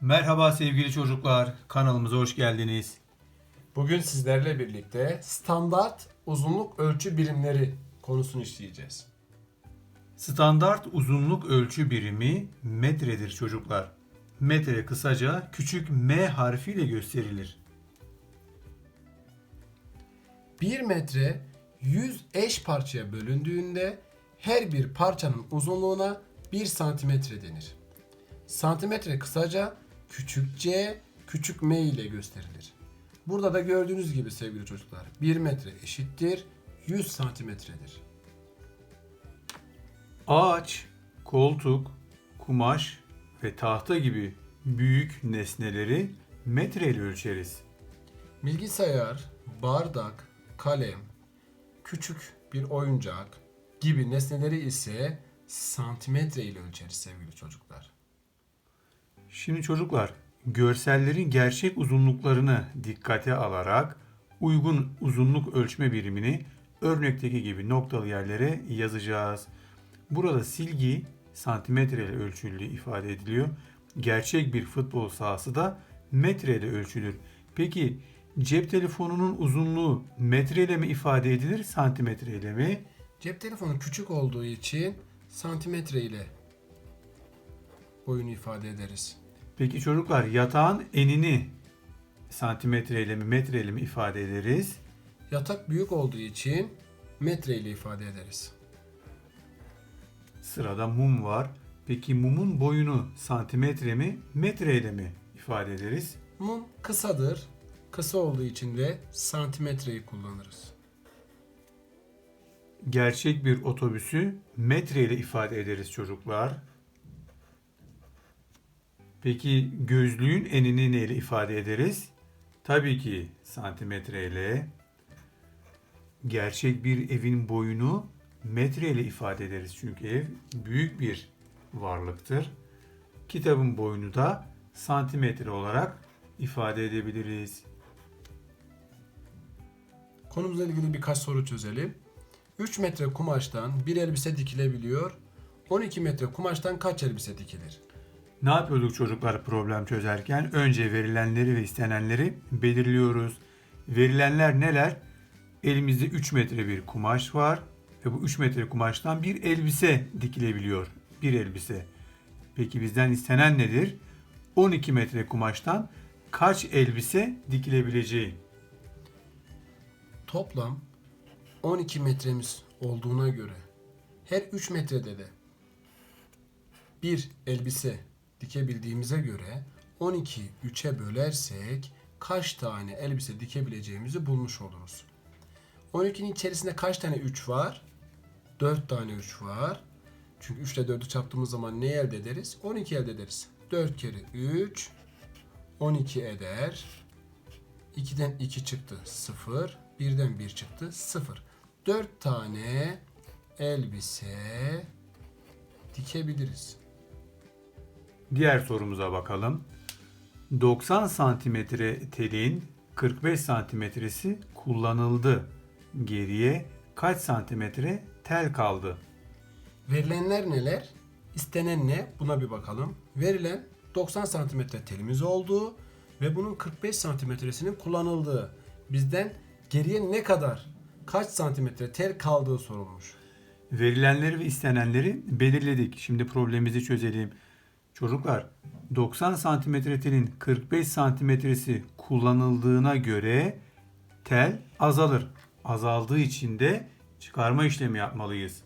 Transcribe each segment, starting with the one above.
Merhaba sevgili çocuklar, kanalımıza hoş geldiniz. Bugün sizlerle birlikte standart uzunluk ölçü birimleri konusunu işleyeceğiz. Standart uzunluk ölçü birimi metredir çocuklar. Metre kısaca küçük m harfiyle gösterilir. 1 metre 100 eş parçaya bölündüğünde her bir parçanın uzunluğuna 1 santimetre denir. Santimetre kısaca küçük c, küçük m ile gösterilir. Burada da gördüğünüz gibi sevgili çocuklar 1 metre eşittir 100 santimetredir. Ağaç, koltuk, kumaş ve tahta gibi büyük nesneleri metreyle ölçeriz. Bilgisayar, bardak, kalem, küçük bir oyuncak gibi nesneleri ise santimetre ile ölçeriz sevgili çocuklar. Şimdi çocuklar, görsellerin gerçek uzunluklarını dikkate alarak uygun uzunluk ölçme birimini örnekteki gibi noktalı yerlere yazacağız. Burada silgi santimetre ile ölçüldüğü ifade ediliyor. Gerçek bir futbol sahası da metre ile ölçülür. Peki cep telefonunun uzunluğu metre ile mi ifade edilir, santimetre ile mi? Cep telefonu küçük olduğu için santimetre ile boyunu ifade ederiz. Peki çocuklar yatağın enini santimetre ile mi, metre ile mi ifade ederiz? Yatak büyük olduğu için metre ile ifade ederiz. Sırada mum var. Peki mumun boyunu santimetre mi, metre ile mi ifade ederiz? Mum kısadır. Kısa olduğu için de santimetreyi kullanırız. Gerçek bir otobüsü metre ile ifade ederiz çocuklar. Peki gözlüğün enini neyle ifade ederiz? Tabii ki santimetre ile. Gerçek bir evin boyunu metre ile ifade ederiz çünkü ev büyük bir varlıktır. Kitabın boyunu da santimetre olarak ifade edebiliriz. Konumuzla ilgili birkaç soru çözelim. 3 metre kumaştan bir elbise dikilebiliyor. 12 metre kumaştan kaç elbise dikilir? Ne yapıyorduk çocuklar problem çözerken? Önce verilenleri ve istenenleri belirliyoruz. Verilenler neler? Elimizde 3 metre bir kumaş var ve bu 3 metre kumaştan bir elbise dikilebiliyor. Bir elbise. Peki bizden istenen nedir? 12 metre kumaştan kaç elbise dikilebileceği. Toplam 12 metremiz olduğuna göre her 3 metrede de bir elbise dikebildiğimize göre 12'yi 3'e bölersek kaç tane elbise dikebileceğimizi bulmuş oluruz. 12'nin içerisinde kaç tane 3 var? 4 tane 3 var. Çünkü 3 ile 4'ü çarptığımız zaman ne elde ederiz? 12 elde ederiz. 4 kere 3 12 eder. 2'den 2 çıktı 0. 1'den 1 çıktı 0. 4 tane elbise dikebiliriz. Diğer sorumuza bakalım. 90 santimetre telin 45 santimetresi kullanıldı. Geriye kaç santimetre tel kaldı? Verilenler neler? İstenen ne? Buna bir bakalım. Verilen 90 santimetre telimiz olduğu ve bunun 45 santimetresinin kullanıldığı. Bizden geriye ne kadar, kaç santimetre tel kaldığı sorulmuş. Verilenleri ve istenenleri belirledik. Şimdi problemimizi çözelim. Çocuklar 90 santimetre telin 45 santimetresi kullanıldığına göre tel azalır. Azaldığı için de çıkarma işlemi yapmalıyız.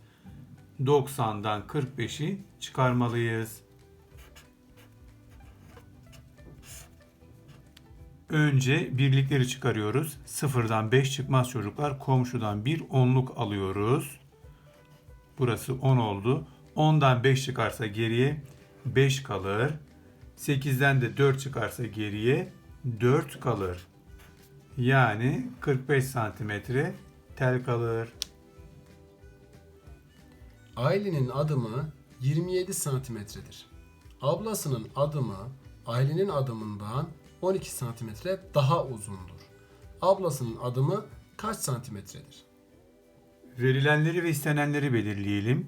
90'dan 45'i çıkarmalıyız. Önce birlikleri çıkarıyoruz. Sıfırdan 5 çıkmaz çocuklar. Komşudan bir onluk alıyoruz. Burası 10 oldu. 10'dan 5 çıkarsa geriye 5 kalır. 8'den de 4 çıkarsa geriye 4 kalır. Yani 45 santimetre tel kalır. Ailenin adımı 27 santimetredir. Ablasının adımı ailenin adımından 12 santimetre daha uzundur. Ablasının adımı kaç santimetredir? Verilenleri ve istenenleri belirleyelim.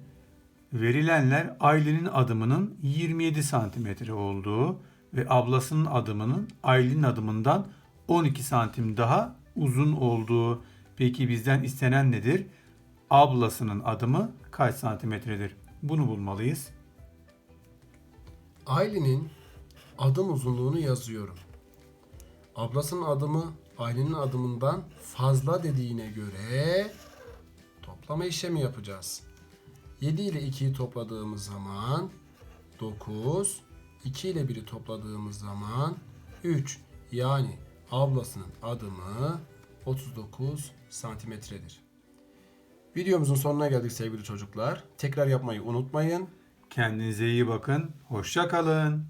Verilenler ailenin adımının 27 santimetre olduğu, ve ablasının adımının Aylin'in adımından 12 santim daha uzun olduğu. Peki bizden istenen nedir? Ablasının adımı kaç santimetredir? Bunu bulmalıyız. Aylin'in adım uzunluğunu yazıyorum. Ablasının adımı Aylin'in adımından fazla dediğine göre toplama işlemi yapacağız. 7 ile 2'yi topladığımız zaman 9, 2 ile 1'i topladığımız zaman 3. Yani ablasının adımı 39 santimetredir. Videomuzun sonuna geldik sevgili çocuklar. Tekrar yapmayı unutmayın. Kendinize iyi bakın. Hoşça kalın.